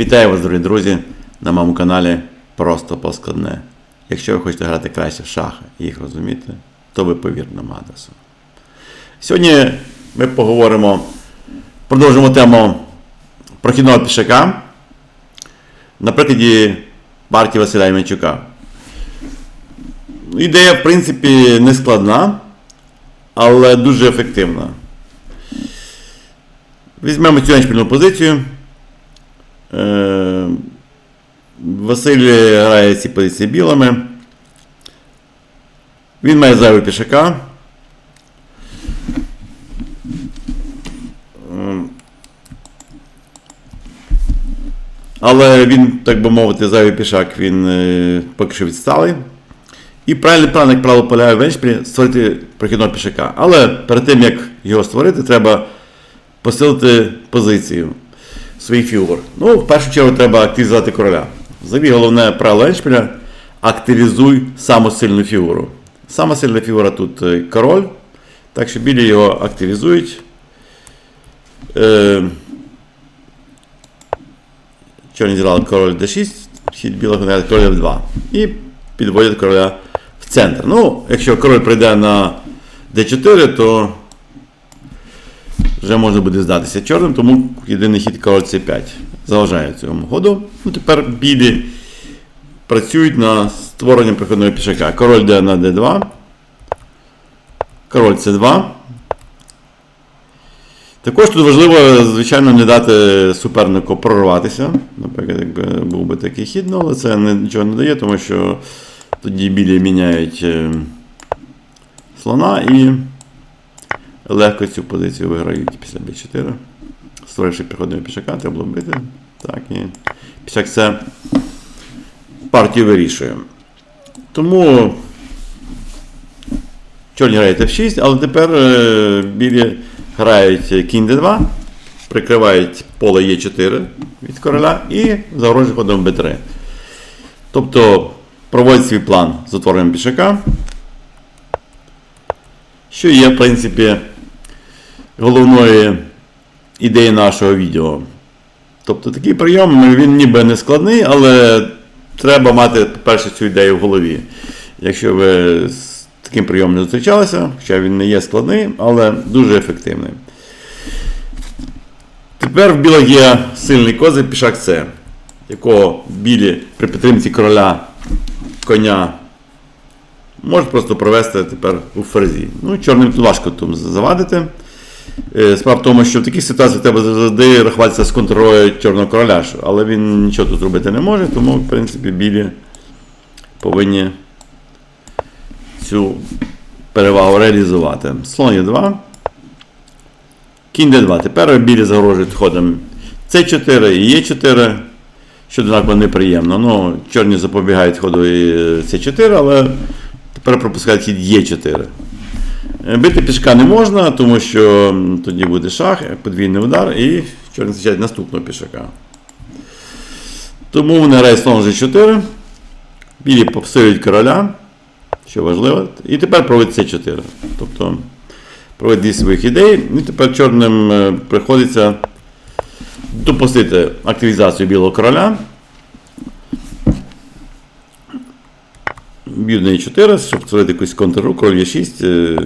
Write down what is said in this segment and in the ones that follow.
Вітаю вас, дорогі друзі, на моєму каналі Просто Поскладне. Якщо ви хочете грати краще в шахи і їх розуміти, то ви повірте на адресу. Сьогодні ми поговоримо, продовжимо тему прохідного пішака на прикладі партії Василя Іванчука. Ідея, в принципі, не складна, але дуже ефективна. Візьмемо цю еншпільну позицію. Е, Василь грає ці позиції білими. Він має зайвий пішака. Але він, так би мовити, зайвий пішак, він е, поки що відсталий. І правильний план, як правило, полягає в еншпілі, створити прохідного пішака. Але перед тим, як його створити, треба посилити позицію своїх фігур. Ну, в першу чергу треба активізувати короля. Взагалі, головне правило еншпіля активізуй саму сильну фігуру. Сама сильна фігура тут е, король. Так що білі його активізують. Е, Чорні зіграли король d6, хід білих гуляє король f2. І підводять короля в центр. Ну, якщо король прийде на d4, то вже можна буде здатися чорним, тому єдиний хід король c5 заважає цьому ходу. Ну, тепер білі працюють над створенням приходного пішака. Король йде на d2. Король c2. Також тут важливо, звичайно, не дати супернику прорватися. Наприклад, якби був би такий хід, ну, але це нічого не дає, тому що тоді білі міняють е, слона і легко цю позицію виграють після b4. Створивши приходного пішака, треба бити. Так, і пішак це партію вирішує. Тому чорні грають f6, але тепер е, білі грають кінь d2, прикривають поле e4 від короля і загрожують ходом b3. Тобто проводять свій план з утворенням пішака, що є, в принципі, головною ідеєю нашого відео. Тобто такий прийом він ніби не складний, але треба мати, по-перше, цю ідею в голові. Якщо ви з таким прийомом не зустрічалися, хоча він не є складний, але дуже ефективний. Тепер в білих є сильний козир пішак С, якого білі при підтримці короля коня можуть просто провести тепер у ферзі. Ну, чорним важко тут завадити. Е, Справа в тому, що в такій ситуації треба завжди рахуватися з контролю чорного короля, але він нічого тут зробити не може, тому, в принципі, білі повинні цю перевагу реалізувати. Слон є 2. Кінь d2. Тепер білі загрожують ходом c4 і e4, що однаково неприємно. Ну, чорні запобігають ходу і c4, але тепер пропускають хід e4. Е, Бити пішка не можна, тому що тоді буде шах, е, подвійний удар, і чорні зустрічають наступного пішака. Тому вони грають слон g4. Білі посилюють короля, що важливо. І тепер проводить c4. Тобто проводить дві своїх ідей. І тепер чорним е, приходиться допустити активізацію білого короля. На e4, щоб створити якусь контрру, король e6. е.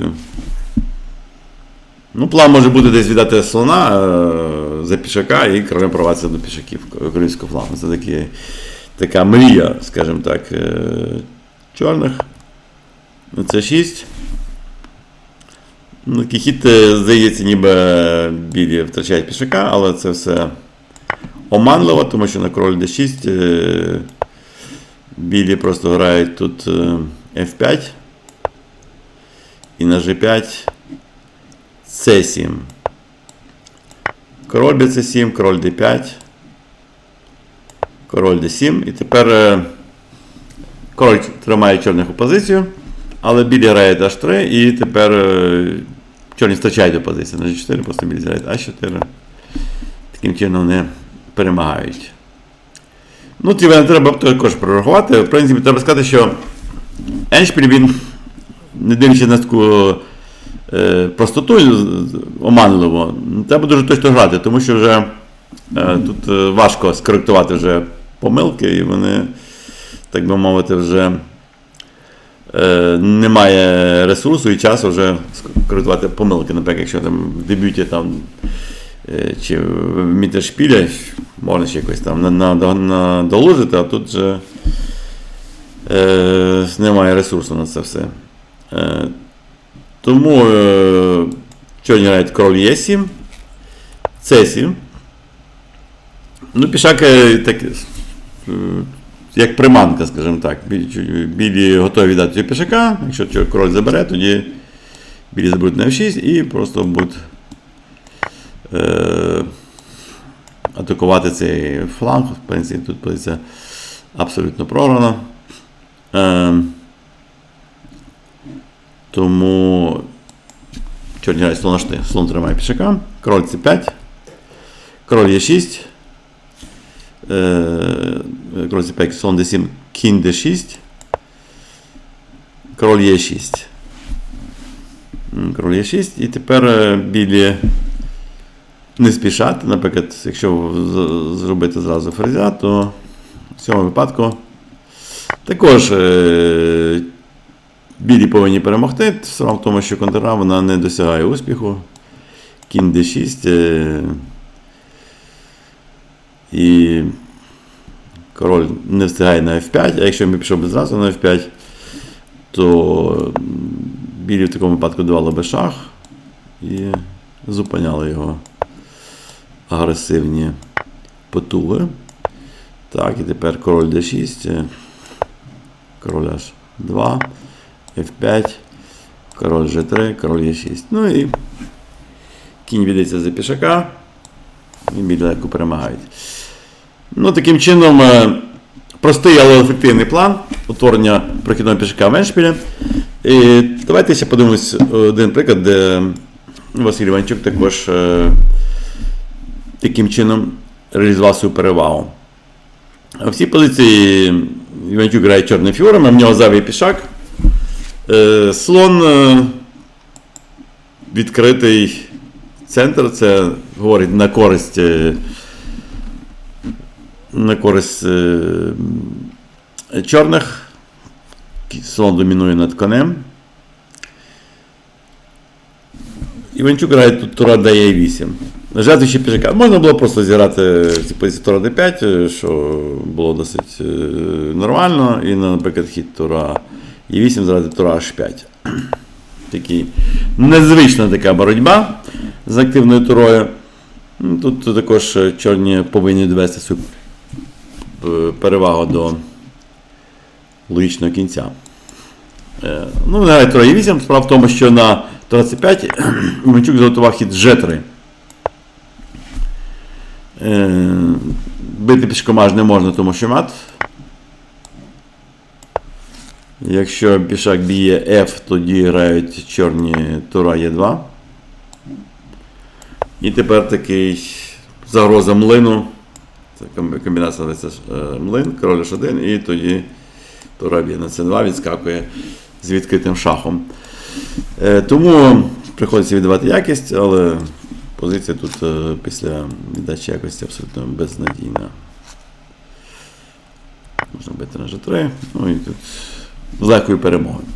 Ну, план може бути десь віддати слона е, за пішака і королем провадитися до пішаків королівського флангу. Це такі, така мрія, скажімо так, е, чорних. Ну, Це 6. Ну, такий хід, е, здається, ніби білі втрачають пішака, але це все оманливо, тому що на король d6 е, білі просто грають тут е, f5 і на g5 c7. Король bc7, король d5, король d7. І тепер е, король тримає чорних у позицію, але білі грають h3 і тепер е, чорні втрачають опозицію на g4, просто білі грають a4. Таким чином вони перемагають. Ну, ці не треба також прорахувати. В принципі, треба сказати, що Еншпіль він, не дивлячись на таку е, простоту оманливо, треба дуже точно грати, тому що вже Е, Тут е, важко скоректувати вже помилки, і вони, так би мовити, вже е, немає ресурсу і часу вже скоректувати помилки. Наприклад, якщо там в дебюті там, чи вміти шпіля, можна ще якось там на- на- надолужити, а тут вже е, немає ресурсу на це все. Е, тому е, чорні грають король Е7, С7. Ну, пішак е, так, е, як приманка, скажімо так. Білі, готові віддати пішака. Якщо король забере, тоді білі заберуть на F6 і просто будуть е, атакувати цей фланг. В принципі, тут позиція абсолютно програна. Е, тому чорні грають слон H3. Слон тримає пішака. Король C5. Король Е6. Е, Король C5, слон D7, кінь D6. Король Е6. Король Е6. І тепер е, білі не спішати. Наприклад, якщо зробити зразу ферзя, то в цьому випадку також е, білі повинні перемогти. Справа в тому, що контра вона не досягає успіху. Кінь D6. Е, і король не встигає на F5, а якщо він пішов би зразу на F5, то білі в такому випадку давали би шах і зупиняли його агресивні потуги. Так, і тепер король D6, е, король H2, F5, король G3, король E6. Ну і кінь віддається за пішака. І легко перемагають. Ну, таким чином, е, простий, але ефективний план утворення прохідного пішака в Еншпілі. І давайте ще подивимось один приклад, де Василь Іванчук також е, таким чином реалізував свою перевагу. В цій позиції Іванчук грає чорними фігурами, в нього зайвий пішак. Е, Слон е, відкритий центр, це говорить на користь. е, На користь чорних. Слон домінує над конем. Іванчук грає тут тура дає 8. Ще пішака. Можна було просто зіграти ці позиції тура d5, е, що було досить е, нормально. І, наприклад, хід тура e8 зграти тура h5. Такий незвична така боротьба з активною турою. Ну, Тут також е, чорні повинні довести свою е, перевагу до логічного кінця. Ну, тура e8. Справа в тому, що на тура c5 Іванчук зготував хід g3. Е, Бити пішкомаж не можна, тому що мат. Якщо пішак б'є F, тоді грають чорні тура Е2. І тепер такий загроза млину. Це комбінація називається е, млин, король H1, і тоді тура б'є на C2, відскакує з відкритим шахом. Е, Тому приходиться віддавати якість, але позиція тут е, після віддачі якості абсолютно безнадійна. Можна бити на G3. Ну і тут з легкою перемогою.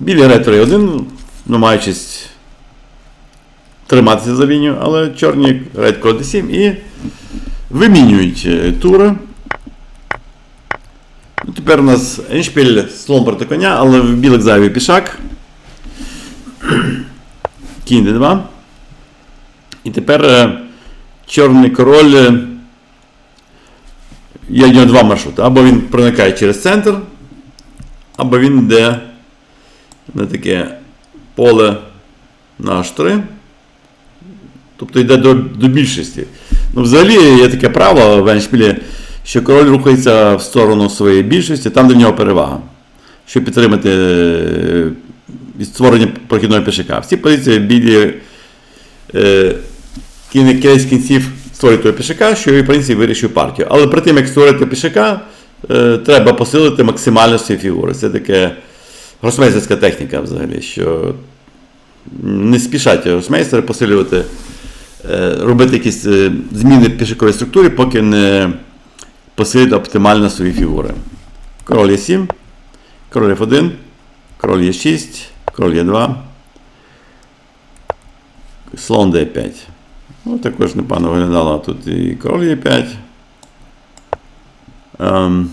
Білі грає 3-1, намагаючись триматися за лінію, але чорні грають король d7 і вимінюють е, тури. Ну, тепер у нас еншпіль слон проти коня, але в білих зайвий пішак. Кінь d2. І тепер е, чорний король. е, Є в нього два маршрути. Або він проникає через центр, або він йде на таке поле на H3. Тобто йде до, до більшості. Ну, взагалі є таке правило в Еншпілі, що король рухається в сторону своєї більшості, там, де в нього перевага. Щоб підтримати е, створення прохідного пішака. В цій позиції білі е, кінець кінців створює того пішака, що і в принципі вирішує партію. Але перед тим, як створити пішака, е, треба посилити максимально свої фігури. Це таке гросмейстерська техніка взагалі, що не спішать гросмейстери посилювати е, робити якісь е, зміни в пішаковій структурі, поки не посилить оптимально свої фігури. Король Е7, король F1, король Е6, король Е2, слон D5. Ну, також непогано виглядало тут і король Е5. Ем,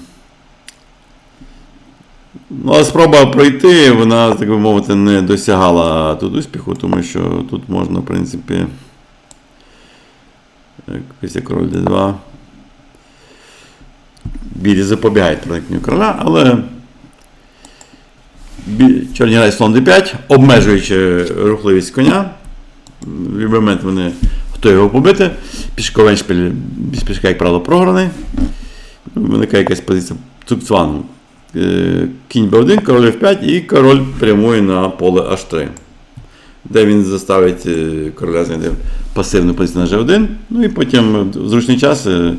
Ну, але спроба пройти, вона, так би мовити, не досягала тут успіху, тому що тут можна, в принципі, після король d2. Білі запобігають проникненню короля, але чорні грають слон d5, обмежуючи рухливість коня. В момент вони готові його побити. Без пішка, як правило, програний. Виникає якась позиція цукцвану. Е, Кінь b1, король f5 і король прямує на поле h3, де він заставить е, короля знайти пасивну позицію на g1. Ну і потім в зручний час е,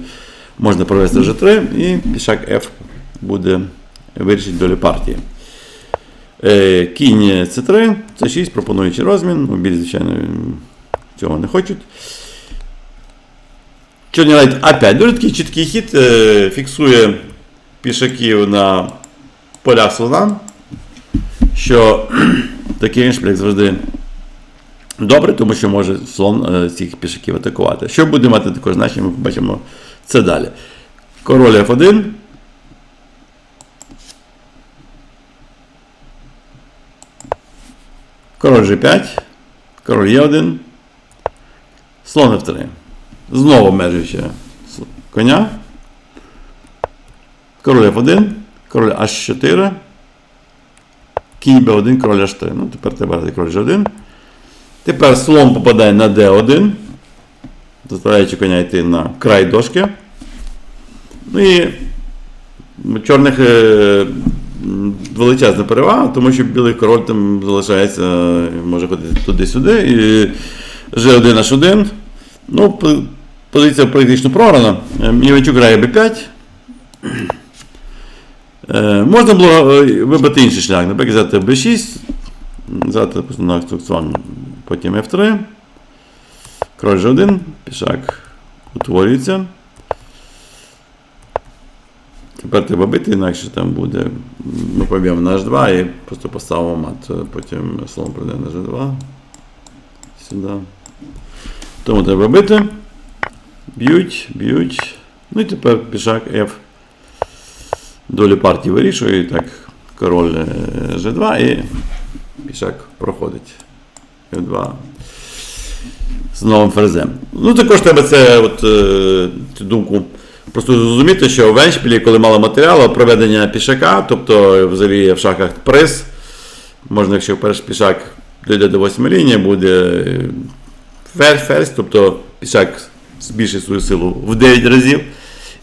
можна провести g3 і пішак F буде вирішити долю партії. Кінь c3, c6, пропонуючи розмін. Ну, Білі, звичайно, цього не хочуть. Чорний лайт А5. Дуже такий чіткий хід, е, фіксує пішаків на полях слона, що такий шпиль завжди добре, тому що може слон е, цих пішаків атакувати. Що буде мати також значення, ми побачимо це далі. Король F1. Король G5, король Е1, слон F3. Знову обмежуючи коня. Король F1, король H4, кінь B1, король H3. Ну, тепер треба грати король G1. Тепер слон попадає на D1, заставляючи коня йти на край дошки. Ну і чорних е, величезна перевага, тому що білий король там залишається, може ходити туди-сюди. І G1 H1. Ну, позиція практично програна. Е, грає B5. Е, Можна було е, вибрати інший шлях, наприклад, взяти B6, взяти на інструкціон, потім F3, король G1, пішак утворюється. Тепер треба бити, інакше там буде. Ми поб'ємо на H2 і просто поставимо мат. Потім слон прийде на G2. Сюди. Тому треба бити. Б'ють, б'ють. Ну і тепер пішак F. Долю партії вирішує. Так, король е, G2 і пішак проходить. F2 з новим ферзем. Ну, також треба це, от, е, цю думку просто зрозуміти, що в Еншпілі, коли мало матеріалу, проведення пішака, тобто взагалі в шахах приз, можна, якщо перший пішак дійде до 8 лінії, буде ферзь, тобто пішак збільшить свою силу в 9 разів.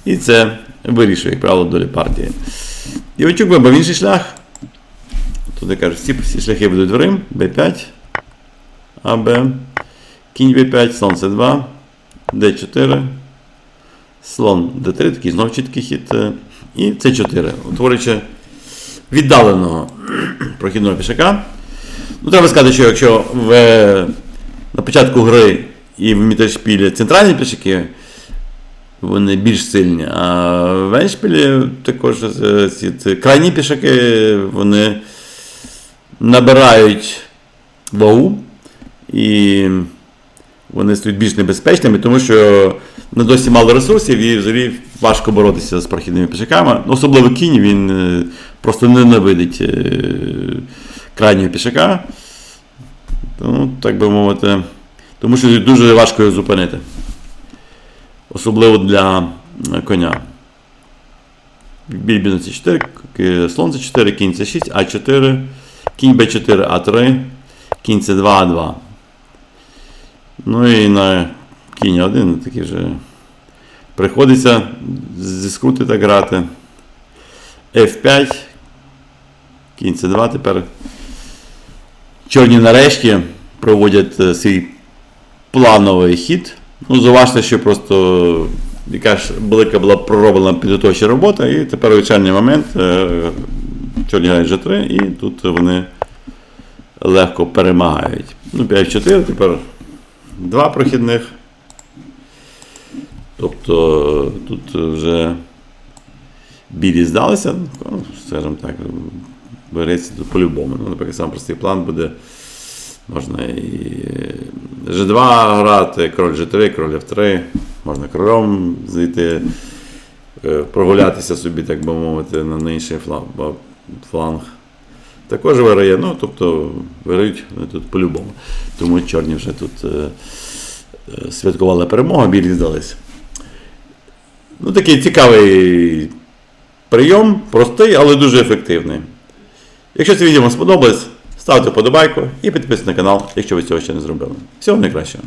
І це вирішує, як правило, долі партії. Іванчук вибрав інший шлях. Туди кажуть, всі, всі шляхи ведуть в Рим, Б5, АБ, кінь Б5, слон С2, Д4, слон Д3, такий знов чіткий хід, е, і С4, утворюючи віддаленого прохідного пішака. Ну, треба сказати, що якщо в, на початку гри і в міташпілі центральні пішаки, вони більш сильні, а в Еншпілі також е, ці, ці крайні пішаки вони набирають вагу і вони стають більш небезпечними, тому що не досі мало ресурсів і взагалі важко боротися з прохідними пішаками. Особливо кінь він е, просто ненавидить е, крайнього пішака. Ну, так би мовити, тому що дуже важко його зупинити. Особливо для е, коня. Біль на c4, к- слон c4, кінь c6, а4, кінь b4, а3, кінь c2, а2. Ну і на кінь 1 такі вже приходиться зі скрути так грати. F5, кінь c2 тепер. Чорні нарешті проводять е, свій плановий хід. Ну, зауважте, що просто яка ж велика була пророблена підготовча робота, і тепер вирішальний момент. е, Чорні грають G3, і тут вони легко перемагають. Ну, 5-4, тепер два прохідних. Тобто тут вже білі здалися, ну, скажімо так, береться по-любому. Ну, наприклад, сам простий план буде. Можна і G2 грати, король G3, король F3, можна королем зайти, е, прогулятися собі, так би мовити, на інший фланг. Також виграє, ну, тобто виграють тут по-любому. Тому чорні вже тут е, е, святкували перемогу, білі здалися. Ну, такий цікавий прийом, простий, але дуже ефективний. Якщо це відео вам сподобалось, ставте вподобайку і підписуйтесь на канал, якщо ви цього ще не зробили. Всього найкращого.